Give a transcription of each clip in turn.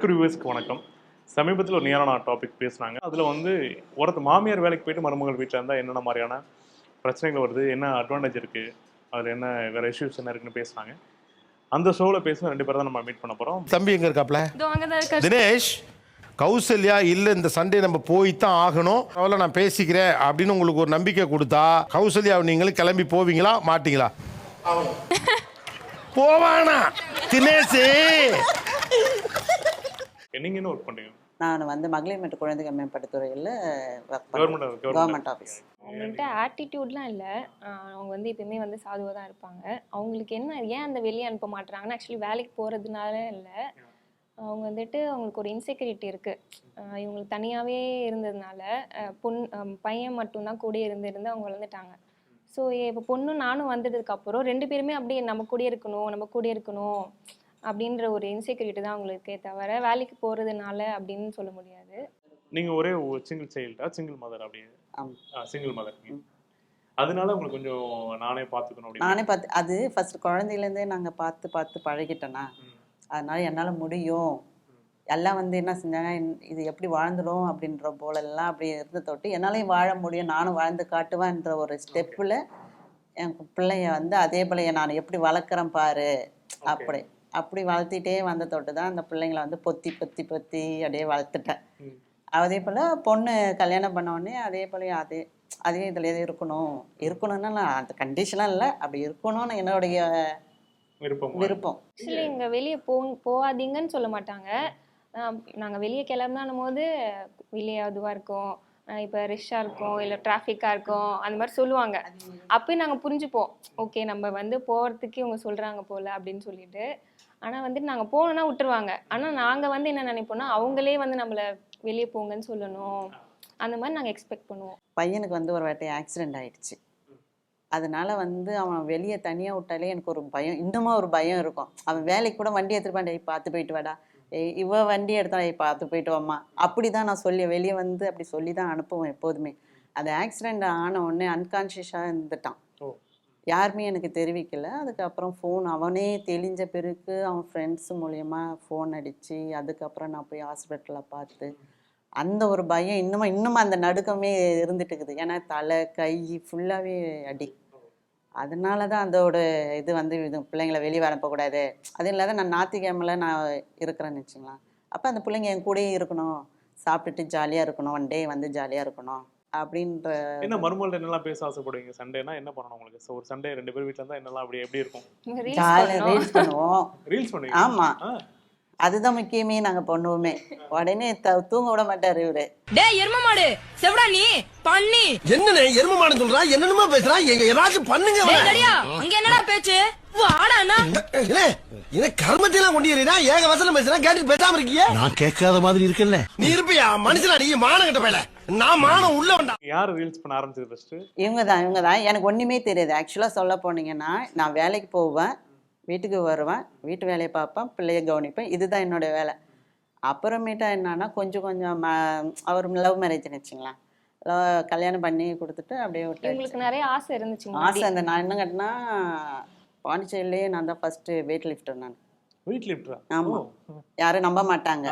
Mercury வியூவர்ஸ்க்கு வணக்கம். சமீபத்தில் ஒரு நேரான டாபிக் பேசுனாங்க. அதில் வந்து ஒருத்த மாமியார் வேலைக்கு போயிட்டு மருமகள் வீட்டில் இருந்தால் என்னென்ன மாதிரியான பிரச்சனைகள் வருது என்ன அட்வான்டேஜ் இருக்குது அதில் என்ன வேறு இஷ்யூஸ் என்ன இருக்குன்னு பேசுனாங்க. அந்த ஷோவில் பேசின ரெண்டு பேரை தான் நம்ம மீட் பண்ண போகிறோம் தம்பி எங்க இருக்காப்ல? தினேஷ் கௌசல்யா இல்ல இந்த சண்டே நம்ம போய் தான் ஆகணும். அவளை நான் பேசிக்கிறேன் அப்படின்னு உங்களுக்கு ஒரு நம்பிக்கை கொடுத்தா கௌசல்யா நீங்களும் கிளம்பி போவீங்களா மாட்டீங்களா? போவானா? தினேஷ்! நீங்கள் என்ன ஒர்க் பண்ணுறீங்க நான் வந்து மகளிர் மற்றும் குழந்தைகள் Government- government. கவர்மெண்ட் ஆஃபீஸ் அவங்கள்ட்ட ஆட்டிடியூட்லாம் இல்லை. அவங்க வந்து எப்பயுமே வந்து சாதுவாக தான் இருப்பாங்க. அவங்களுக்கு என்ன ஏன் அந்த வெளியே அனுப்ப மாட்டுறாங்கன்னா ஆக்சுவலி வேலைக்கு போகிறதுனால இல்லை. அவங்க வந்துட்டு அவங்களுக்கு ஒரு இன்செக்யூரிட்டி இருக்குது இவங்களுக்கு தனியாகவே இருந்ததுனால அஹ், பையன் மட்டும்தான் கூட இருந்து இருந்து அவங்க வளர்ந்துட்டாங்க. ஸோ இப்போ பொண்ணும் நானும் வந்ததுக்கு அப்புறம் ரெண்டு பேருமே அப்படியே நம்ம கூட இருக்கணும் நம்ம கூட இருக்கணும். அப்படின்ற ஒரு இன்செக்யூரிட்டி தான் அவங்களுக்கே தவிர வேலைக்கு போகிறதுனால அப்படின்னு சொல்ல முடியாது. நீங்கள் ஒரே சிங்கிள் சைல்டா சிங்கிள் மதர் அப்படி ஆமாம் சிங்கிள் மதர் அதனால உங்களுக்கு கொஞ்சம் நானே பார்த்துக்கணும் அப்படின்னு நானே பார்த்து அது ஃபர்ஸ்ட் குழந்தையிலேருந்தே நாங்கள் பார்த்து பார்த்து பழகிட்டோன்னா. அதனால என்னால் முடியும். எல்லாம் வந்து என்ன செஞ்சாங்க இது எப்படி வாழ்ந்துடும் அப்படின்ற போலெல்லாம் அப்படி இருந்த தொட்டு என்னாலையும் வாழ முடியும் நானும் வாழ்ந்து காட்டுவேன்ற ஒரு ஸ்டெப்பில் என் பிள்ளைய வந்து அதே போல நான் எப்படி வளர்க்குறேன் பாரு அப்படி. அப்படி வளர்த்திட்டே வந்த தொட்டு தான் அந்த பிள்ளைங்களை வந்து பொத்தி பொத்தி பொத்தி அப்படியே வளர்த்துட்டேன். அதே போல் பொண்ணு கல்யாணம் பண்ண உடனே அதே போல அதே அதே இதில் இருக்கணும். இருக்கணும்னா நான் அந்த கண்டிஷனாக இல்லை. அப்படி இருக்கணும்னு என்னுடைய விருப்பம். விருப்பம். ஆக்சுவலி இங்கே வெளியே போ போகாதீங்கன்னு சொல்ல மாட்டாங்க. நாங்கள் வெளியே கிளம்புனாலும் போது வெளியே அதுவாக இருக்கும். இப்போ ரஷ்ஷாக இருக்கும் இல்லை டிராஃபிக்காக இருக்கும் அந்த மாதிரி சொல்லுவாங்க. அப்பயும் நாங்கள் புரிஞ்சுப்போம். ஓகே நம்ம வந்து போகிறதுக்கு இவங்க சொல்கிறாங்க போல் அப்படின்னு சொல்லிட்டு. ஆனால் வந்துட்டு நாங்கள் போகணுன்னா விட்டுருவாங்க. ஆனால் நாங்கள் வந்து என்ன நினைப்போம்னா அவங்களே வந்து நம்மளை வெளியே போங்கன்னு சொல்லணும். அந்த மாதிரி நாங்கள் எக்ஸ்பெக்ட் பண்ணுவோம். பையனுக்கு வந்து ஒரு வாட்டி ஆக்சிடெண்ட் ஆயிடுச்சு. அதனால வந்து அவன் வெளியே தனியாக விட்டாலே எனக்கு ஒரு பயம் இன்னுமா ஒரு பயம் இருக்கும். அவன் வேலைக்கு கூட வண்டி எடுத்துட்டு டேய் பார்த்து போயிட்டு வாடா. ஏய் இவ வண்டி எடுத்தா டேய் பார்த்து போயிட்டு வாம்மா. அப்படி தான் நான் சொல்லி வெளியே வந்து அப்படி சொல்லி தான் அனுப்புவேன் எப்போதுமே. அது ஆக்சிடெண்ட் ஆன உடனே அன்கான்ஷியஸாக இருந்துட்டான். ஓ. யாருமே எனக்கு தெரிவிக்கலை. அதுக்கப்புறம் ஃபோன் அவனே தெளிஞ்ச பிறகு அவன் ஃப்ரெண்ட்ஸ் மூலயமா ஃபோன் அடித்து அதுக்கப்புறம் நான் போய் ஹாஸ்பிட்டலில் பார்த்து அந்த ஒரு பயம் இன்னமும் இன்னும் அந்த நடுக்கமே இருந்துட்டு இருக்குது ஏன்னா தலை கை ஃபுல்லாகவே அடி. அதனால தான் அதோட இது வந்து இது பிள்ளைங்களை வெளியே அனுப்பக்கூடாது அது இல்லாத நான் ஞாயிற்றுக்கிழமையில நான் இருக்கிறேன்னு வச்சுங்களேன். அப்போ அந்த பிள்ளைங்க என் கூடயே இருக்கணும். சாப்பிட்டுட்டு ஜாலியாக இருக்கணும். ஒன் டே வந்து ஜாலியாக இருக்கணும். அப்படின்ற என்ன மருமகள்ட்ட என்னெல்லாம் பேச ஆசைப்படுவீங்க? சண்டேனா என்ன பண்ணணும் உங்களுக்கு? ஒரு சண்டே ரெண்டு பேர் வீட்டில் இருந்தால் என்னெல்லாம் அப்படி எப்படி இருக்கும்? ரீல்ஸ் பண்ணுவோம். ரீல்ஸ் பண்ணுவீங்க? ஆமாம் ஆ. அதுதான் முக்கியமே நாங்க பண்ணுவோமே. உடனே தூங்க விட மாட்டாரு இவரு. டேய் எரும மாடு! செவடா நீ! பண்ணி! என்னண்ணே எருமமானு சொல்றா? என்னென்னமோ பேசுறா? எங்க ஏதாச்சும் பண்ணுங்க அங்க என்னடா பேச்சு? கர்மத்தையெல்லாம் கொண்டு ஏறினா ஏக வசனம் பேசுறா கேட்டு பேசாம இருக்கிய? நான் கேட்காத மாதிரி இருக்கல்ல. நீ இருப்பியா? மனுஷனா நீ? மானம் கட்ட பேல நான் மானம் உள்ள யார் ரீல்ஸ் பண்ண ஆரம்பிச்சது ஃபர்ஸ்ட் இவங்க தான் இவங்க தான் எனக்கு ஒன்றுமே தெரியாது. ஆக்சுவலாக சொல்ல போனீங்கன்னா நான் வேலைக்கு போவேன் வீட்டுக்கு வருவேன் வீட்டு வேலையை பார்ப்பேன் பிள்ளைய கவனிப்பேன். இதுதான் என்னோட வேலை. அப்புறமேட்டா என்னன்னா கொஞ்சம் கொஞ்சம் அவர் லவ் மேரேஜ்னு வச்சுங்களேன். லவ் கல்யாணம் பண்ணி கொடுத்துட்டு அப்படியே விட்டு இவங்களுக்கு நிறைய ஆசை இருந்துச்சு ஆசை. அந்த நான் என்ன கட்டினா பாண்டிச்சேரியிலேயே நான் தான் ஃபஸ்ட்டு வெயிட் லிஃப்டர் நான். வீட் லிஃப்டரா ஆமா. யாரும் நம்ப மாட்டாங்க.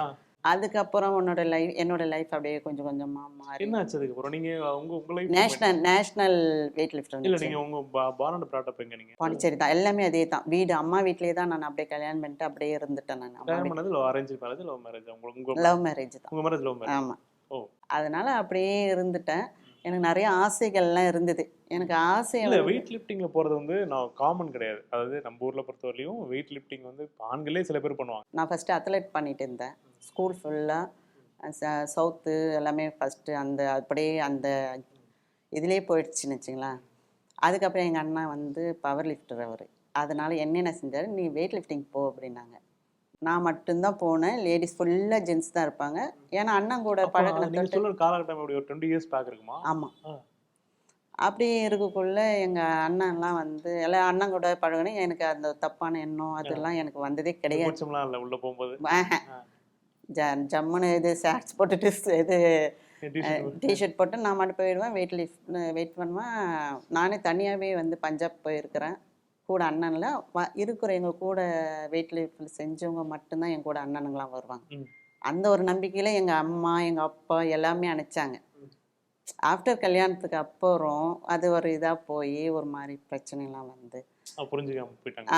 அதுக்கப்புறம் உன்னோட லைஃப் என்னோட லைஃப் அப்படியே கொஞ்சம் கொஞ்சமா மாறி. என்ன ஆச்சு அதுக்கு அப்புறம் நீங்க உங்க உங்க நேஷனல் நேஷனல் வெயிட் இல்ல லிஃப்டர் நீங்க உங்க பாரண்ட் பிராட்டப் எங்க நீங்க? பாண்டிச்சேரி தான். எல்லாமே அதே தான். வீடு அம்மா வீட்லயே தான் நான் அப்படியே கல்யாணம் பண்ணிட்டு அப்படியே இருந்துட்டேன் நான். கல்யாணம் பண்ணது அரேஞ்ச் மேரேஜ் லவ் மேரேஜ் உங்களுக்கு உங்க லவ் மேரேஜ் தான். உங்க மேரேஜ் லவ் மேரேஜ் ஆமா. ஓ. அதனால அப்படியே இருந்துட்டேன். எனக்கு நிறைய ஆசைகள்லாம் இருந்தது. எனக்கு ஆசை இல்ல வெயிட் லிஃப்டிங்ல போறது வந்து நான் காமன் கிடையாது. அதாவது நம்ம ஊர்ல பொறுத்தவரையிலும் வெயிட் லிஃப்டிங் வந்து ஆண்களே சில பேர் பண்ணுவாங்க. நான் ஃபஸ்ட்டு அத்லெட் பண்ணிட்டு இருந்தேன். ஸ்கூல் ஃபுல்லாக சவுத்து எல்லாமே ஃபஸ்ட்டு அந்த அப்படியே அந்த இதுலேயே போயிடுச்சுன்னு வச்சுங்களேன். அதுக்கப்புறம் எங்கள் அண்ணா வந்து பவர் லிஃப்டர் அவர். அதனால என்னென்ன செஞ்சார்? நீ வெயிட் லிஃப்டிங் போ அப்படின்னாங்க. நான் மட்டும்தான் போனேன். லேடிஸ் ஃபுல்லாக ஜென்ஸ் தான் இருப்பாங்க. ஏன்னா அண்ணன் கூட பழகின காலகட்டம் எப்படி ஒரு டுவெண்ட்டி இயர்ஸ் பேக் இருக்குமா? ஆமாம். அப்படி இருக்கக்குள்ள எங்கள் அண்ணன்லாம் வந்து எல்லாம் அண்ணன் கூட பழகினேன் எனக்கு அந்த தப்பான எண்ணம் அதெல்லாம் எனக்கு வந்ததே கிடையாது. உள்ள போகும்போது? ஜம்முன்னு இது ஷார்ட்ஸ் போட்டுட்டு இது டிஷர்ட் போட்டு. நான் மட்டும் போயிடுவேன். வெயிட் லிஃப்ட் வெயிட் பண்ணுவேன். நானே தனியாகவே வந்து பஞ்சாப் போயிருக்கிறேன். கூட அண்ணன்ல வ- இருக்கிற எங்கள் கூட வெயிட் லிஃப்டில் செஞ்சவங்க மட்டும்தான் என் கூட அண்ணனுங்களாம் வருவாங்க. அந்த ஒரு நம்பிக்கையில் எங்கள் அம்மா எங்கள் அப்பா எல்லாமே அனுப்பிச்சாங்க ஆஃப்டர் கல்யாணத்துக்கு அப்புறம் அது ஒரு இதாக போய் ஒரு மாதிரி பிரச்சனைலாம் வந்து புரிஞ்சுக்காம போயிட்டாங்க.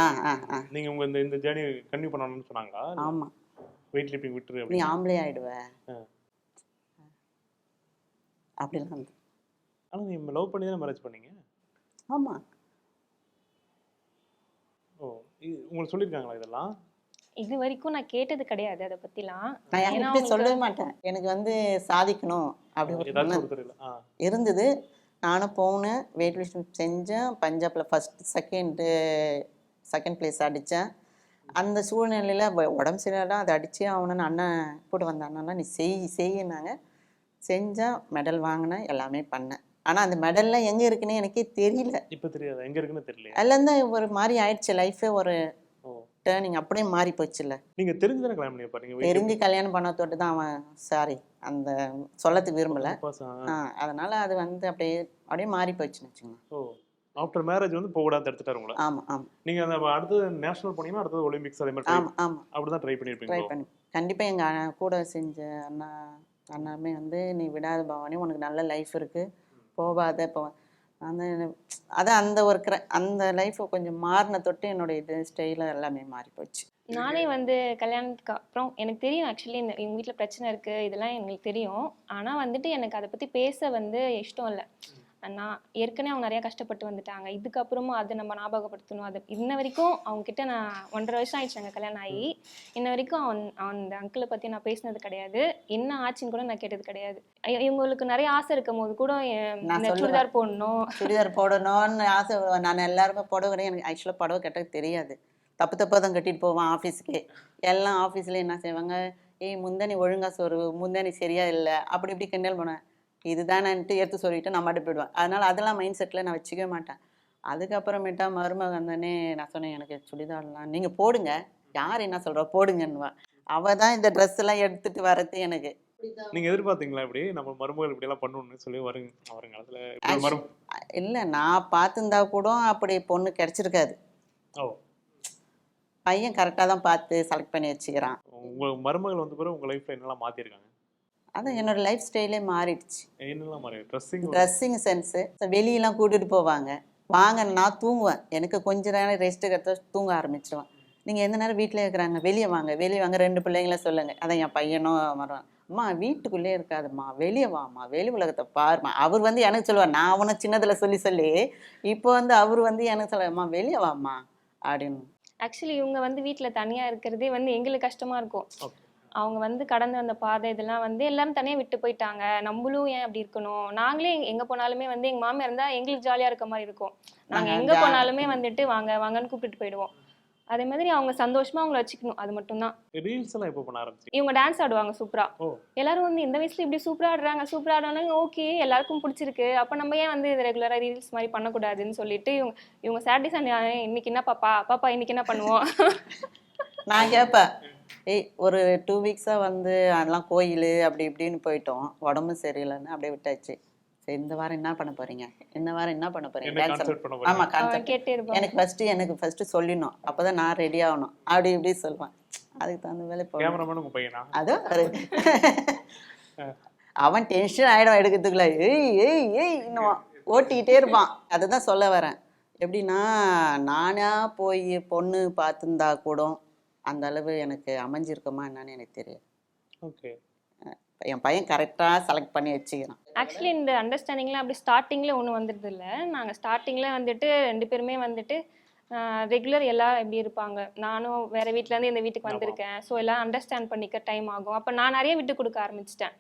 நீங்க உங்க இந்த இந்த ஜேர்னி கன்டினியூ பண்ணணும்னு சொன்னாங்களா? ஆமாம் வெயிட் லிஃப்டிங் விட்டுரு நீ ஆம்பளை ஆயிடுவ. அப்படிலாம் வந்து. ஆனா நீங்க லவ் பண்ணி தானே மேரேஜ் பண்ணீங்க? ஆமாம் ஓ உங்களுக்கு சொல்லியிருக்காங்களா இதெல்லாம்? இது வரைக்கும் நான் கேட்டது கிடையாது அதை பற்றிலாம் நான் யார்கிட்ட சொல்லவே மாட்டேன். எனக்கு வந்து சாதிக்கணும் அப்படி இருந்தது. நானும் போனேன். வெயிட் லிஃப்ட் செஞ்சேன். பஞ்சாபில் ஃபஸ்ட் செகண்டு செகண்ட் பிளேஸ் அடித்தேன். அந்த சூழ்நிலையில் உடம்பு சரியில்லை அதை அடித்து அவனு அண்ணன் கூட வந்த அண்ணன்லாம் நீ செய் செய்யினாங்க செஞ்சேன். மெடல் வாங்கினேன். எல்லாமே பண்ணேன். ஆனால் அந்த மெடல்லாம் எங்கே இருக்குன்னு எனக்கே தெரியல. இப்போ தெரியாது? எங்க இருக்குன்னு தெரியல அதுலேருந்து ஒரு மாதிரி ஆயிடுச்சு. லைஃபே ஒரு டேர்னிங் அப்படியே மாறி போச்சுல்ல. நீங்க தெரிஞ்சு தானே கல்யாணம் பண்ணி தெரிஞ்சு கல்யாணம் பண்ண தொட்டு தான் அவன் சாரி அந்த சொல்லத்துக்கு விரும்பலை. ஆ. அதனால் அது வந்து அப்படியே அப்படியே மாறி போச்சுன்னு வச்சுக்கோங்க. ஓ ஆஃப்டர் மேரேஜ் வந்து போகக்கூடாது எடுத்துட்டாரு உங்களை? ஆமாம் ஆமாம் நீங்க அந்த அடுத்தது நேஷனல் போனீங்கன்னா அடுத்தது ஒலிம்பிக்ஸ் அதே மாதிரி ஆமாம் ஆமாம் அப்படிதான் ட்ரை ட்ரை பண்ணிருப்பீங்க பண்ணி கண்டிப்பாக எங்கள் கூட செஞ்ச அண்ணா அண்ணாமே வந்து நீ விடாத பவானி உனக்கு நல்ல லைஃப் இருக்குது போகாத இப்போ அந்த அதான் அந்த ஒரு கிர அந்த லைஃப் கொஞ்சம் மாறின தொட்டு என்னோட இது ஸ்டைல எல்லாமே மாறி போச்சு. நானே வந்து கல்யாணத்துக்கு அப்புறம் எனக்கு தெரியும் ஆக்சுவலி இந்த எங்கள் வீட்டில் பிரச்சனை இருக்குது இதெல்லாம் எங்களுக்கு தெரியும். ஆனால் வந்துட்டு எனக்கு அதை பற்றி பேச வந்து இஷ்டம் இல்லை. நான் ஏற்கனவே அவங்க நிறையா கஷ்டப்பட்டு வந்துட்டாங்க. இதுக்கப்புறமும் அதை நம்ம ஞாபகப்படுத்தணும். அது இன்ன வரைக்கும் அவங்க கிட்ட நான் ஒன்றரை வருஷம் ஆயிடுச்சாங்க கல்யாணம் ஆகி. இன்ன வரைக்கும் அவன் அந்த அங்கிளை பற்றி நான் பேசினது கிடையாது. என்ன ஆச்சுன்னு கூட நான் கேட்டது கிடையாது. இவங்களுக்கு நிறைய ஆசை இருக்கும் போது கூட. சுடிதார் போடணும். சுடிதார் போடணும்னு ஆசை. நான் எல்லாருமே புடவை கிடையாது. எனக்கு ஆக்சுவலாக புடவை கட்ட தெரியாது. தப்பு தப்பாக தான் கட்டிட்டு போவேன் ஆஃபீஸுக்கே எல்லாம் ஆஃபீஸில் என்ன செய்வாங்க? ஏய் முந்தானி ஒழுங்கா சொரு முந்தானி சரியா இல்லை. அப்படி இப்படி கிண்டல் பண்ணுவேன். இதுதானன்ட்டு எடுத்து சொல்லிட்டு நான் மட்டும் போயிடுவேன். அதனால் அதெல்லாம் மைண்ட் செட்டில் நான் வச்சுக்கவே மாட்டேன். அதுக்கப்புறமேட்டா மருமக வந்தோடனே நான் சொன்னேன் எனக்கு சுடிதார்லாம் நீங்கள் போடுங்க. யார் என்ன சொல்கிறா போடுங்கன்னுவா. அவள் தான் இந்த ட்ரெஸ் எல்லாம் எடுத்துட்டு வரது எனக்கு. நீங்க எதிர்பார்த்தீங்களா இப்படி? நம்ம மருமகள் இப்படி எல்லாம் பண்ணணும்னு சொல்லி வருங்க. வருங்காலத்துல இல்லை நான் பார்த்துருந்தா கூட அப்படி பொண்ணு கிடச்சிருக்காது. பையன் கரெக்டாக தான் பார்த்து செலக்ட் பண்ணி வச்சுக்கிறான். உங்க மருமகள் வந்த பிறகு உங்க லைஃப்ல என்னெல்லாம் மாத்திருக்காங்க? அதான் என்னோட லைஃப் ஸ்டைலே மாறிடுச்சு. ட்ரெஸ்ஸிங் சென்ஸு வெளியெல்லாம் கூட்டிகிட்டு போவாங்க. வாங்க நான் தூங்குவேன். எனக்கு கொஞ்ச நேரம் ரெஸ்ட் எடுத்து தூங்க ஆரம்பிச்சிடுவேன் நீங்கள் எந்த நேரம் வீட்டிலே இருக்கிறாங்க வெளியே வாங்க. வெளியே வாங்க ரெண்டு பிள்ளைங்கள சொல்லுங்க. அதான் என் பையனும் வருவான். அம்மா வீட்டுக்குள்ளே இருக்காதும்மா. வெளியே வாம்மா. வெளி உலகத்தை பாரும்மா. அவர் வந்து எனக்கு சொல்லுவார். நான் அவனை சின்னதில் சொல்லி சொல்லி இப்போ வந்து அவர் வந்து எனக்கு சொல்ல அம்மா வெளியே வாம்மா. அப்படின்னு. ஆக்சுவலி இவங்க வந்து வீட்டில் தனியாக இருக்கிறதே வந்து எங்களுக்கு கஷ்டமாக இருக்கும். அவங்க வந்து கடந்து வந்த பாதை இதெல்லாம் வந்து எல்லாரும் தனியாக விட்டு போயிட்டாங்க. நம்மளும் ஏன் அப்படி இருக்கணும்? நாங்களே எங்கே போனாலுமே வந்து எங்கள் மாமியார் இருந்தால் எங்களுக்கு ஜாலியாக இருக்க மாதிரி இருக்கும். நாங்கள் நாங்க எங்கே போனாலுமே வந்துட்டு வாங்க வாங்கன்னு கூப்பிட்டுட்டு போயிடுவோம். அதே மாதிரி அவங்க சந்தோஷமா அவங்கள வச்சுக்கணும். அது மட்டும்தான். ரீல்ஸ் எல்லாம் எப்போ பண்ண ஆரம்பிச்சீங்க இவங்க டான்ஸ் ஆடுவாங்க சூப்பரா. எல்லாரும் வந்து இந்த வயசுல இப்படி சூப்பரா ஆடுறாங்க சூப்பரா ஆடுறாங்க ஓகே எல்லாருக்கும் பிடிச்சிருக்கு. அப்ப நம்ம ஏன் வந்து இது ரெகுலரா ரீல்ஸ் மாதிரி பண்ணக்கூடாதுன்னு சொல்லிட்டு இவங்க இவங்க சாட்டர்டே சண்டே இன்னைக்கு என்ன பாப்பா பாப்பா இன்னைக்கு என்ன பண்ணுவோம்? நான் கேட்பேன் ஏய் ஒரு டூ வீக்ஸாக வந்து அதெல்லாம் கோயில் அப்படி இப்படின்னு போயிட்டோம். உடம்பு சரியில்லைன்னு அப்படியே விட்டாச்சு. சரி இந்த வாரம் என்ன பண்ண போறீங்க? இந்த வாரம் என்ன பண்ண போறீங்க? டான்ஸ் ஆமா கான்செப்ட் எனக்கு ஃபர்ஸ்ட் எனக்கு ஃபர்ஸ்ட் சொல்லிடணும் அப்பதான் நான் ரெடி ஆகணும். அப்படி இப்படி சொல்லுவேன். அதுக்கு தகுந்த வேலை போகணும். அதோ அவன் டென்ஷன் ஆயிடும் எடுக்கிறதுக்குள்ள. ஏய் ஏய் ஏய் இன்னும் ஓட்டிக்கிட்டே இருப்பான். அதை தான் சொல்ல வரேன். எப்படின்னா நானா போய் பொண்ணு பார்த்துருந்தா கூட அந்த அளவு எனக்கு அமைஞ்சிருக்குமா என்னன்னு எனக்கு தெரியும் ஓகே. என் பையன் கரெக்டாக செலக்ட் பண்ணி வச்சுக்கிறான். ஆக்சுவலி இந்த அண்டர்ஸ்டாண்டிங்ல அப்படி ஸ்டார்டிங்ல ஒன்றும் வந்துடுது இல்லை நாங்கள் ஸ்டார்டிங்ல வந்துட்டு ரெண்டு பேருமே வந்துட்டு ரெகுலர் எல்லாம் எப்படி இருப்பாங்க. நானும் வேற வீட்ல இருந்து இந்த வீட்டுக்கு. வந்திருக்கேன். ஸோ எல்லாம் அண்டர்ஸ்டாண்ட் பண்ணிக்க டைம் ஆகும். அப்போ நான் நிறைய விட்டு கொடுக்க ஆரம்பிச்சிட்டேன்.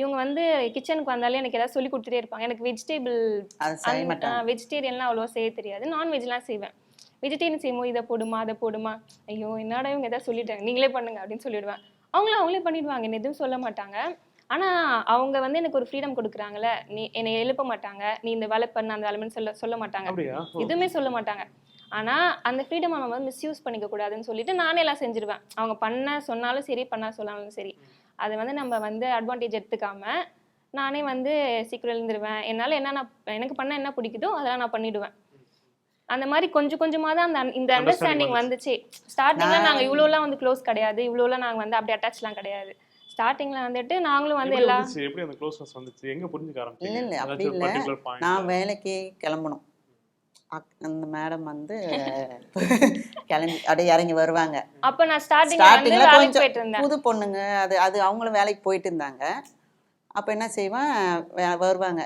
இவங்க வந்து கிச்சனுக்கு வந்தாலே எனக்கு ஏதாவது சொல்லி கொடுத்துட்டே இருப்பாங்க. எனக்கு வெஜிடேபிள் வெஜிடேரியன்லாம் அவ்வளோ செய்ய தெரியாது. நான்வெஜ்லாம் செய்வேன். வெஜிடேரியன் செய்யும்போது இதை போடுமா அதை போடுமா? ஐயோ என்னடா இவங்க எதாவது சொல்லிட்டாங்க. நீங்களே பண்ணுங்க அப்படின்னு சொல்லிடுவேன். அவங்களும் அவங்களே பண்ணிடுவாங்க. என்ன எதுவும் சொல்ல மாட்டாங்க. ஆனா அவங்க வந்து எனக்கு ஒரு ஃப்ரீடம் கொடுக்குறாங்கல்ல. நீ என்னை எழுப்ப மாட்டாங்க. நீ இந்த வேலை பண்ண அந்த வேலைன்னு சொல்ல சொல்ல மாட்டாங்க. எதுவுமே சொல்ல மாட்டாங்க. ஆனா அந்த ஃப்ரீடம் நம்ம வந்து மிஸ்யூஸ் பண்ணிக்க கூடாதுன்னு சொல்லிட்டு நானே எல்லாம் செஞ்சிருவேன். அவங்க பண்ண சொன்னாலும் சரி பண்ண சொன்னாலும் சரி. அது வந்து நம்ம வந்து அட்வான்டேஜ் எடுத்துக்காம நானே வந்து சீக்கிரம் எழுந்துருவேன் என்னால என்ன நான் எனக்கு பண்ண என்ன பிடிக்குதோ அதெல்லாம் நான் பண்ணிடுவேன். அந்த மாதிரி கொஞ்சம் கொஞ்சமா தான் அந்த இந்த அண்டர்ஸ்டாண்டிங் வந்துச்சு. ஸ்டார்டிங்ல நாங்க இவ்வளோலாம் வந்து க்ளோஸ் கிடையாது. இவ்வளோலாம் நாங்க வந்து அப்படி அட்டாச்லாம் கிடையாது. ஸ்டார்டிங்ல வந்துட்டு நாங்களும் வந்து எப்படி எல்லா வந்துச்சு? எப்படி அந்த க்ளோஸ்னஸ் வந்துச்சு? எங்க புரிஞ்சுக்க இல்ல ஆரம்பிச்சீங்க இல்ல அப்படி இல்ல. particular point? நான் வேலைக்கு கிளம்பணும். அந்த மேடம் வந்து கிளம்பி அப்படியே இறங்கி வருவாங்க. அப்ப நான் ஸ்டார்டிங்ல வந்து ஸ்டார்டிங்ல வேலைக்கு கொஞ்சம் போயிட்டு இருந்தேன் புது பொண்ணுங்க அது அது அவங்களும் வேலைக்கு போயிட்டு இருந்தாங்க அப்போ என்ன செய்வேன்? வருவாங்க.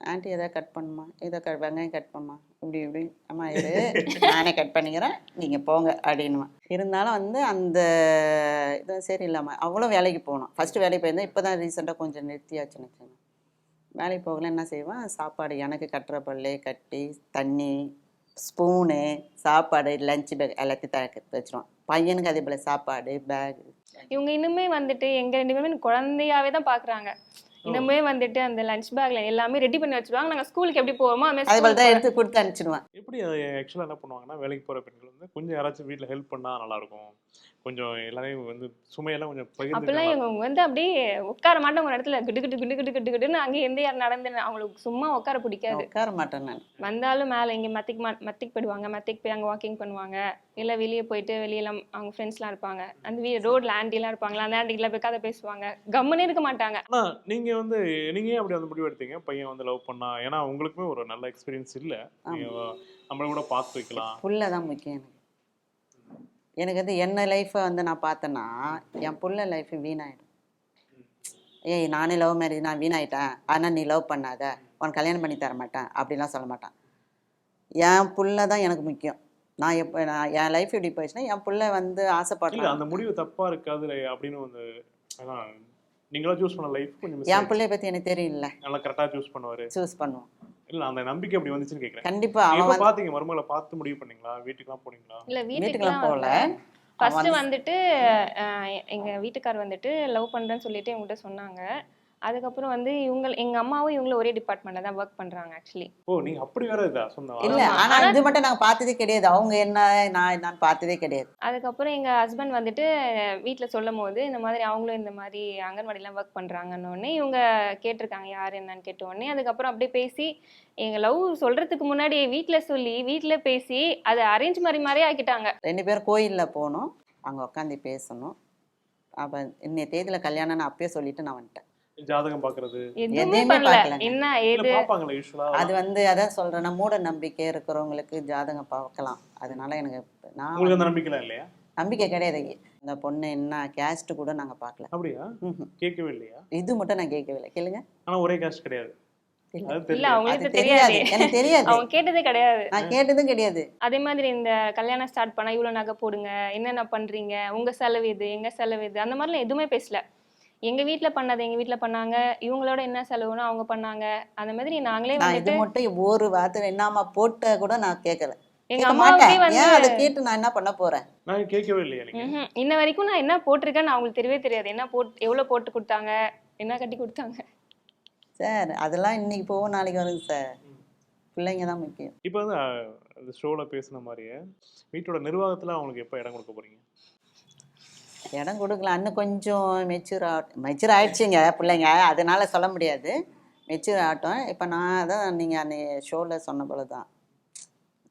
ஆண்டி எதை கட் பண்ணுமா? இதை வெங்காயம் கட் பண்ணுமா? இப்படி இப்படி அம்மா இரு நானே கட் பண்ணிக்கிறேன். நீங்கள் போங்க அப்படின்னுவேன் இருந்தாலும் வந்து அந்த இது சரியில்லாமல் அவ்வளோ வேலைக்கு போகணும். ஃபஸ்ட்டு வேலைக்கு போயிருந்தேன் இப்போ தான் ரீசெண்டாக கொஞ்சம் நிறுத்தியாச்சுன்னு வச்சுக்கோங்க வேலைக்கு போகல என்ன செய்வேன்? சாப்பாடு எனக்கு கட்டுற பல்லு கட்டி தண்ணி ஸ்பூனு சாப்பாடு லஞ்ச் பேக் எல்லாத்தையும் தயாரித்து வச்சிருவோம் பையனுக்கு அதே போல் சாப்பாடு பேக் இவங்க இன்னுமே வந்துட்டு எங்க ரெண்டு பேருமே குழந்தையாவே தான் பாக்குறாங்க. இன்னுமே வந்துட்டு அந்த லஞ்ச் பேக்ல எல்லாமே ரெடி பண்ணி வச்சிருவாங்க. நாங்க ஸ்கூலுக்கு எப்படி போவோமோ அது மாதிரி தான் போற- எடுத்து கொடுத்து அனுப்பிச்சிடுவேன். எப்படி அது ஆக்சுவலாக என்ன பண்ணுவாங்கன்னா வேலைக்கு போகிற பெண்கள் வந்து கொஞ்சம் யாராச்சும் வீட்டில் ஹெல்ப் பண்ணால் நல்லாயிருக்கும் கொஞ்சம் எல்லாரையும் வந்து சுமையெல்லாம் கொஞ்சம் அப்பெல்லாம் பகிர்ந்து இவங்க வந்து அப்படியே உட்கார மாட்டோம் ஒரு இடத்துல. கிட்டு கிட்டு கிட்டு கிட்டு கிட்டு கிட்டுன்னு அங்கே எந்த யார் நடந்து அவங்களுக்கு சும்மா உட்கார பிடிக்காது. உட்கார மாட்டேன் நான். வந்தாலும் மேலே இங்கே மத்திக்கு மா மத்திக்கு போயிடுவாங்க. மத்திக்கு போய் அங்கே வாக்கிங் பண்ணுவாங்க. இல்லை வெளியே போயிட்டு வெளியெல்லாம் அவங்க ஃப்ரெண்ட்ஸ்லாம் இருப்பாங்க. அந்த வீ ரோட்ல ஆண்டிலாம் இருப்பாங்களா? அந்த ஆண்டிக்கெல்லாம் போய் கதை பேசுவாங்க. கம்முனே இருக்க மாட்டாங்க. ஆனா நீங்க வந்து நீங்க ஏன் அப்படி வந்து முடிவு எடுத்தீங்க? பையன் வந்து லவ் பண்ணா? ஏன்னா உங்களுக்குமே ஒரு நல்ல எக்ஸ்பீரியன்ஸ் இல்ல. நீங்க நம்மள கூட பார்த்து வைக்கலாம். புள்ள தான் முக்கியம் எனக்கு. எனக்கு வந்து என்ன லைஃப்பை வந்து நான் பார்த்தேன்னா என் புள்ள லைஃப் வீணாயிடும். ஏய் நானே லவ் மேரேஜ் நான் வீணாயிட்டேன். ஆனால் நீ லவ் பண்ணாத. உனக்கு கல்யாணம் பண்ணி தர மாட்டேன். அப்படிலாம் சொல்ல மாட்டான். என் புள்ள தான் எனக்கு முக்கியம். நான் எப்போ நான் என் லைஃப் இப்படி போயிடுச்சுன்னா என் புள்ள வந்து ஆசைப்படுறேன் அந்த முடிவு தப்பா இருக்காது அப்படின்னு வந்து நீங்களா சூஸ் பண்ண லைஃப் கொஞ்சம் என். பிள்ளைய பற்றி எனக்கு தெரியல நல்லா கரெக்டா சூஸ் பண்ணுவாரு. சூஸ் பண்ணுவோம். இல்ல அந்த நம்பிக்கை அப்படி வந்துச்சுன்னு கேக்குறேன். கண்டிப்பாக நீங்க அவன் பாத்தீங்க? மருமகளை பார்த்து முடிவு பண்ணீங்களா? வீட்டுக்குலாம் போனீங்களா? இல்லை வீட்டுக்குலாம் போகல. அவன் ஃபர்ஸ்ட் வந்து வந்துட்டு எங்க வீட்டுக்கார் வந்துட்டு லவ் பண்றேன்னு சொல்லிட்டு எங்ககிட்ட சொன்னாங்க. அதுக்கப்புறம் வந்து இவங்க எங்க அம்மாவும் இவங்களும் ஒரே டிபார்ட்மெண்ட்ல தான் ஒர்க் பண்றாங்க ஆக்சுவலி ஓ நீங்க அப்படி வேற இதா சொந்த இல்லை ஆனா- இது மட்டும் நாங்கள் பார்த்ததே கிடையாது. அவங்க என்ன நான் என்னன்னு பார்த்ததே கிடையாது. அதுக்கப்புறம் எங்க ஹஸ்பண்ட் வந்துட்டு வீட்ல சொல்லும் போது இந்த மாதிரி அவங்களும் இந்த மாதிரி அங்கன்வாடிலாம் ஒர்க் பண்றாங்கன்னு உடனே இவங்க கேட்டிருக்காங்க யார் என்னன்னு கேட்ட உடனே அதுக்கப்புறம் அப்படியே பேசி எங்க லவ் சொல்றதுக்கு முன்னாடி வீட்ல சொல்லி வீட்ல பேசி அதை அரேஞ்ச் மாதிரி மாதிரியே ஆக்கிட்டாங்க. ரெண்டு பேரும் கோயிலில் போகணும் அங்கே உட்காந்து பேசணும். அப்போ இன்னைய தேதியில் கல்யாணம் நான் அப்பயே சொல்லிட்டு நான் வந்துட்டேன். ஜாதகம் பாக்குறது எதுவுமே பண்ணல. என்ன இல்ல ஏது? அது வந்து அதான் சொல்கிறேன் மூட நம்பிக்கை இருக்கிறவங்களுக்கு ஜாதகம் பார்க்கலாம். அதனால எனக்கு நான் உங்களுக்கு அந்த நம்பிக்கைலாம் இல்லையா? நம்பிக்கை கிடையாது. இந்த பொண்ணு என்ன கேஸ்ட் கூட நாங்கள் பார்க்கல. அப்படியா. கேட்கவே இல்லையா? இது மட்டும் நான் கேட்கவில்லை கேளுங்க. ஆனா ஒரே காஸ்ட் கிடையாது. இல்ல. அது இல்ல தெரியல அது அவங்களுக்கு தெரியாது. தெரியாது. எனக்கு தெரியாது. அவங்க கேட்டதே கிடையாது. நான் கேட்டதும் கிடையாது. அதே மாதிரி இந்த கல்யாணம் ஸ்டார்ட் பண்ணா இவ்வளவு நகை போடுங்க என்னென்ன பண்றீங்க உங்க செலவு இது எங்க செலவு இது அந்த மாதிரிலாம் எதுவுமே பேசல. எங்க வீட்ல பண்ணது எங்க வீட்ல பண்ணாங்க இவங்களோட என்ன செலவுன்னு அவங்க பண்ணாங்க அந்த மாதிரி நாங்களே நான் இது வந்துட்டு மட்டும் ஒரு வார்த்தை என்னம்மா போட்ட கூட நான் கேட்கல எங்க கேட்க அம்மாவுக்கே மாட்டேன். வந்து ஏன் அதை கேட்டு நான் என்ன பண்ண போறேன்? நான் கேட்கவே இல்லையா நீங்க ம்ஹும். இன்ன வரைக்கும் நான் என்ன போட்டிருக்கேன்னு அவங்களுக்கு தெரியவே தெரியாது. என்ன போட் எவ்வளவு போட்டு கொடுத்தாங்க என்ன கட்டி கொடுத்தாங்க. சார் அதெல்லாம் இன்னைக்கு போகும் நாளைக்கு வருங்க சார். பிள்ளைங்க தான் முக்கியம். இப்போ வந்து அஹ், அந்த ஷோவில் பேசின மாதிரியே வீட்டோட நிர்வாகத்துல அவங்களுக்கு எப்போ இடம் கொடுக்க போறீங்க? இடம் கொடுக்கலாம் இன்னும் கொஞ்சம் மெச்சூர் ஆகட்டும் மெச்சூர் ஆயிடுச்சுங்க பிள்ளைங்க. அதனால சொல்ல முடியாது. மெச்சூர் ஆகட்டும். இப்போ நான் தான் நீங்கள் அந்த ஷோவில் சொன்ன போல தான்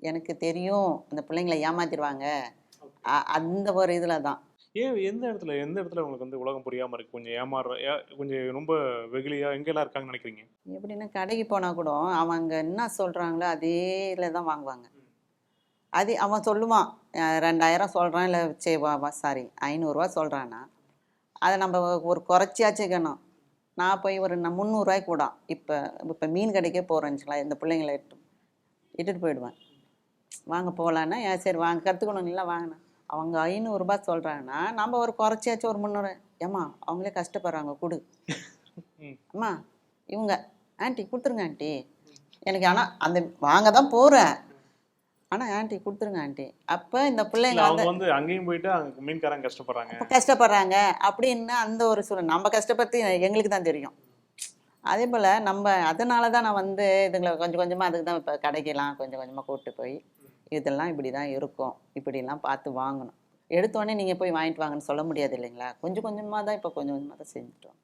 எனக்கு தெரியும். அந்த பிள்ளைங்களை ஏமாத்திடுவாங்க. அந்த ஒரு இதில் தான் ஏன் எந்த இடத்துல எந்த இடத்துல உங்களுக்கு வந்து உலகம் புரியாம இருக்கு? கொஞ்சம் ஏமாறுற ஏ- கொஞ்சம் ரொம்ப வெகுளியா எங்கெல்லாம் இருக்காங்கன்னு நினைக்கிறீங்க? எப்படின்னா கடைக்கு போனால் கூட அவங்க என்ன சொல்கிறாங்களோ அதே இதில் தான் வாங்குவாங்க. அது அவன் சொல்லுவான் ரெண்டாயிரம் சொல்கிறான் இல்லை வா சாரி ஐநூறுரூவா சொல்கிறான்னா அதை நம்ம ஒரு குறைச்சியாச்சுக்கணும் நான் போய் ஒரு நான் முந்நூறுரூவாய்க்கு கூட இப்போ இப்போ மீன் கடைக்கே போகிறேன்னு இந்த பிள்ளைங்களை இட்டு இட்டுட்டு போயிடுவேன். வாங்க போகலான்னா ஏன் சரி வாங்க கற்றுக்கணுங்களா வாங்கினேன் அவங்க ஐநூறுரூபா சொல்கிறாங்கன்னா நம்ம ஒரு குறைச்சியாச்சும் ஒரு முந்நூறு ஏம்மா அவங்களே கஷ்டப்படுறாங்க கொடு. அம்மா இவங்க ஆண்டி கொடுத்துருங்க ஆண்டி. எனக்கு ஆனால் அந்த வாங்க தான் போகிறேன் ஆனால் ஆண்டி கொடுத்துருங்க ஆண்டி அப்போ இந்த பிள்ளைங்க அவங்க வந்து அங்கேயும் போயிட்டு அங்க மீன்காரங்க கஷ்டப்படுறாங்க. கஷ்டப்படுறாங்க அப்படின்னு அந்த ஒரு சூழல் நம்ம கஷ்டப்பட்டு எங்களுக்கு தான் தெரியும். அதே போல் நம்ம அதனால தான் நான் வந்து இதுங்களை கொஞ்சம் கொஞ்சமாக அதுக்கு தான் இப்போ கடைக்கெல்லாம் கொஞ்சம் கொஞ்சமாக கூப்பிட்டு போய் இதெல்லாம் இப்படி தான் இருக்கும். இப்படிலாம் பார்த்து வாங்கணும். எடுத்தோடனே நீங்கள் போய் வாங்கிட்டு வாங்கன்னு சொல்ல முடியாது இல்லைங்களா? கொஞ்சம் கொஞ்சமாக தான் இப்போ கொஞ்சம் கொஞ்சமாக தான் செஞ்சுட்டோம்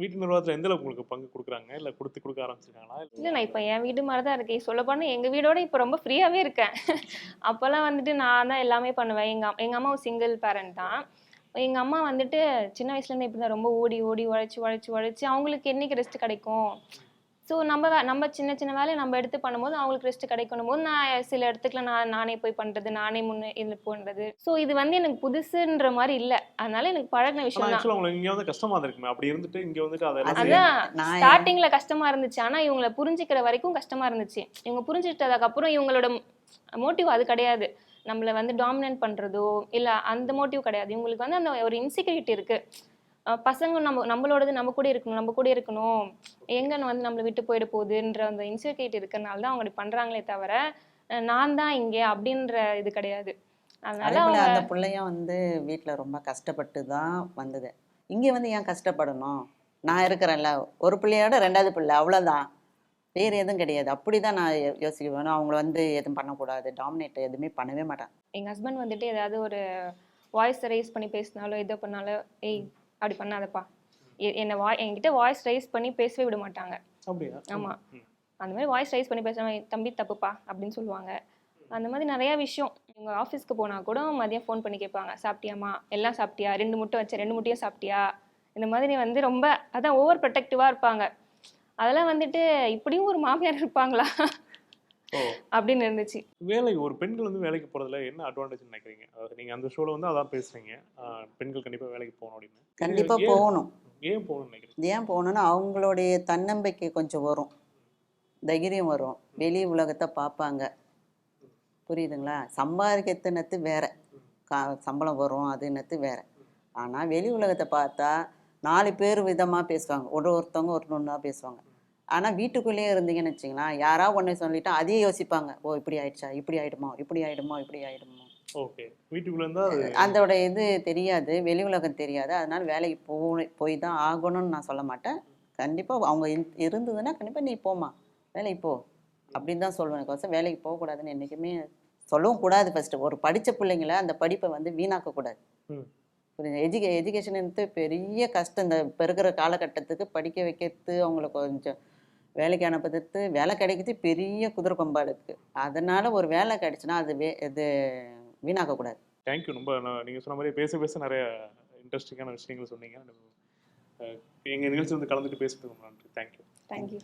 வீட்டு நிர்வாகத்தில் எந்த அளவுக்கு உங்களுக்கு பங்கு கொடுக்குறாங்க? இல்லை கொடுத்து கொடுக்க ஆரம்பிச்சிருக்காங்களா? இல்லை நான் இப்போ என் வீடு மாதிரி தான் இருக்கேன். சொல்ல போனால் எங்கள் வீடோட இப்போ ரொம்ப ஃப்ரீயாகவே இருக்கேன். அப்போல்லாம் வந்துட்டு நான் தான் எல்லாமே பண்ணுவேன். எங்கள் எங்கள் அம்மா சிங்கிள் பேரண்ட் தான். எங்கள் அம்மா வந்துட்டு சின்ன வயசுலேருந்து இப்படி தான் ரொம்ப ஓடி ஓடி உழைச்சி உழைச்சி உழைச்சி அவங்களுக்கு என்னைக்கு ரெஸ்ட் கிடைக்கும்? ஸோ நம்ம நம்ம சின்ன சின்ன வேலையை நம்ம எடுத்து பண்ணும்போது அவங்களுக்கு ரெஸ்ட் கிடைக்கணும் போது நான் சில இடத்துக்குல நான் நானே போய் பண்ணுறது நானே முன்னே இது பண்ணுறது ஸோ இது வந்து எனக்கு புதுசுன்ற மாதிரி இல்லை. அதனால எனக்கு பழகின ஆனால் விஷயம் தான் உங்களுக்கு இங்கே வந்து கஷ்டமாக இருந்திருக்குமே அப்படி இருந்துட்டு இங்கே வந்துட்டு அதான் நான் ஸ்டார்டிங்ல கஷ்டமா இருந்துச்சு. ஆனா இவங்கள புரிஞ்சுக்கிற வரைக்கும் கஷ்டமா இருந்துச்சு. இவங்க புரிஞ்சுக்கிட்டதுக்கு அப்புறம் இவங்களோட மோட்டிவ் அது கிடையாது. நம்மள வந்து டாமினேட் பண்றதோ இல்ல அந்த மோட்டிவ் கிடையாது. இவங்களுக்கு வந்து அந்த ஒரு இன்செக்யூரிட்டி இருக்கு. அஹ் பசங்க நம்ம நம்மளோடது நம்ம கூட இருக்கணும் நம்ம கூட இருக்கணும். எங்க வந்து நம்மளை விட்டு போயிட போகுதுன்ற அந்த இன்செக்யூரிட்டி இருக்கறனால தான் அவங்க பண்றாங்களே தவிர நான் தான் இங்கே அப்படின்ற இது கிடையாது. அதனால அந்த பிள்ளையும் வந்து வீட்டில் ரொம்ப கஷ்டப்பட்டு தான் வந்தது. இங்கே வந்து ஏன் கஷ்டப்படணும்? நான் இருக்கிறேன்ல ஒரு பிள்ளையோட ரெண்டாவது பிள்ளை அவ்வளோதான் வேறு எதுவும் கிடையாது. அப்படி தான் நான் யோ- யோசிக்குவேன். அவங்கள வந்து எதுவும் பண்ணக்கூடாது. டாமினேட் எதுவுமே பண்ணவே மாட்டேன் எங்க ஹஸ்பண்ட் வந்துட்டு ஏதாவது ஒரு வாய்ஸ் ரைஸ் பண்ணி பேசினாலோ எதோ பண்ணாலோ ஏய் அப்படி பண்ணாதப்பா. என்னை வாய் என்கிட்ட வாய்ஸ் ரைஸ் பண்ணி பேசவே விட மாட்டாங்க. அப்படியா? ஆமா. ம். அந்த மாதிரி வாய்ஸ் ரைஸ் பண்ணி பேசுறவங்க தம்பி தப்புப்பா அப்படின்னு சொல்லுவாங்க. அந்த மாதிரி நிறைய விஷயம். இவங்க ஆஃபீஸ்க்கு போனா கூட மதியம் ஃபோன் பண்ணி கேட்பாங்க. சாப்பிட்டியாம்மா? எல்லாம் சாப்பிட்டியா? ரெண்டு முட்டை வச்ச ரெண்டு முட்டையும் சாப்பிட்டியா? இந்த மாதிரி வந்து ரொம்ப அதான் ஓவர் ப்ரொடெக்டிவாக இருப்பாங்க. அதெல்லாம் வந்துட்டு இப்படியும் ஒரு மாமியார் இருப்பாங்களா? அப்படின்னு இருந்துச்சு. வேலை ஒரு பெண்கள் வந்து வேலைக்கு போகிறதுல என்ன அட்வான்டேஜ் நினைக்கிறீங்க? அதாவது நீங்கள் அந்த ஷோவில் வந்து அதான் பேசுகிறீங்க பெண்கள் கண்டிப்பாக வேலைக்கு போகணும் அப்படின்னு. கண்டிப்பாக ஏன் போகணும். ஏன் போகணும்னு நினைக்கிறீங்க? ஏன் போகணுன்னா அவங்களுடைய தன்னம்பிக்கை கொஞ்சம் வரும். தைரியம் வரும். வெளி உலகத்தை பார்ப்பாங்க. புரியுதுங்களா? சம்பாதிக்கிறதுனத்து வேற. கா சம்பளம் வரும் அதுனத்து வேற. ஆனால் வெளி உலகத்தை பார்த்தா நாலு பேர் விதமாக பேசுவாங்க. ஒரு ஒருத்தவங்க ஒரு ஒன்றா பேசுவாங்க. ஆனால் வீட்டுக்குள்ளேயே இருந்தீங்கன்னு வச்சிங்களேன் யாரா ஒன்று சொல்லிட்டா அதையே யோசிப்பாங்க. ஓ இப்படி ஆயிடுச்சா இப்படி ஆயிடுமோ இப்படி ஆயிடுமோ இப்படி ஆயிடுமோ. ஓகே. வீட்டுக்குள்ளே அதோட இது தெரியாது வெளி உலகம் தெரியாது. அதனால வேலைக்கு போய் போய் தான் ஆகணும்னு நான் சொல்ல மாட்டேன். கண்டிப்பாக அவங்க இரு- இருந்ததுன்னா கண்டிப்பாக நீ போம்மா வேலைக்கு போ அப்படின்னு தான் சொல்லுவேன். கோசம் வேலைக்கு போகக்கூடாதுன்னு என்றைக்குமே சொல்லவும் கூடாது ஃபஸ்ட்டு ஒரு படித்த பிள்ளைங்கள அந்த படிப்பை வந்து வீணாக்கக்கூடாது. புரியுது? எஜுகே எஜுகேஷன் பெரிய கஷ்டம். இந்த இப்போ இருக்கிற காலகட்டத்துக்கு படிக்க வைக்கிறது அவங்கள கொஞ்சம் வேலைக்கு அனுப்புறது வேலை கிடைக்கிறது பெரிய குதிரை கொம்பா இருக்குது அதனால் ஒரு வேலை கிடைச்சுன்னா அது வே இது வீணாக்கக்கூடாது. தேங்க்யூ ரொம்ப நீங்கள் சொன்ன மாதிரி பேச பேச நிறைய இன்ட்ரெஸ்டிங்கான விஷயங்கள் சொன்னீங்க. எங்கள் நிகழ்ச்சி வந்து கலந்துட்டு பேசுறதுக்கு நன்றி. Thank you thank you